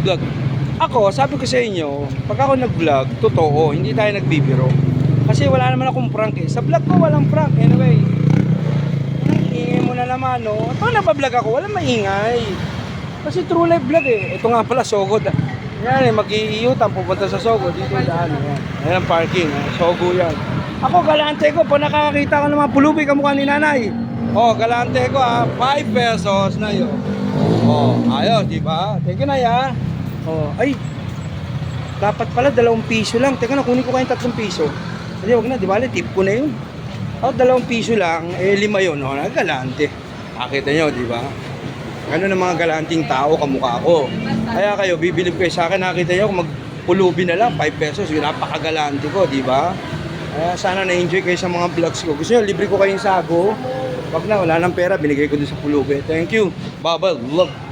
vlog. Ako, sabi ko sa inyo, pag ako nag-vlog, totoo, hindi tayo nagbibiro. Kasi wala naman akong prank eh. Sa vlog ko, walang prank. Anyway, ingay mo na naman, no? Pag nabablog ako, walang maingay. Kasi true life vlog eh. Ito nga pala, Sogod. Yan eh, mag-iiyutan, pupunta sa Sogod. Dito yung daan. Yan. Yan ang parking. eh. Sogo yan. Ako, galante ko. Pag nakakakita ko ng mga pulubi, kamukha ni nanay. Oh, galante ko ha. 5 pesos na yun. Oh, ayos, di ba? Thank you na ya. Oh, ay. Dapat pala dalawang piso lang. Teka na, kunin ko kayong tatlong piso. Hindi, wag na, di ba? Tip ko na yun. Oh, dalawang piso lang, eh lima yun, oh, nagalante. Nakita nyo, di ba? Ganun ang mga galanting tao, kamukha ko. Kaya kayo, bibilib kayo sa akin, nakita nyo, kung magpulubi na lang, 5 pesos, yun, napakagalante ko, di ba? Kaya sana na-enjoy kayo sa mga vlogs ko. Gusto nyo, libre ko kayong sago. Wag na, wala nang pera, binigay ko dun sa pulubi. Thank you. Bye-bye. Love.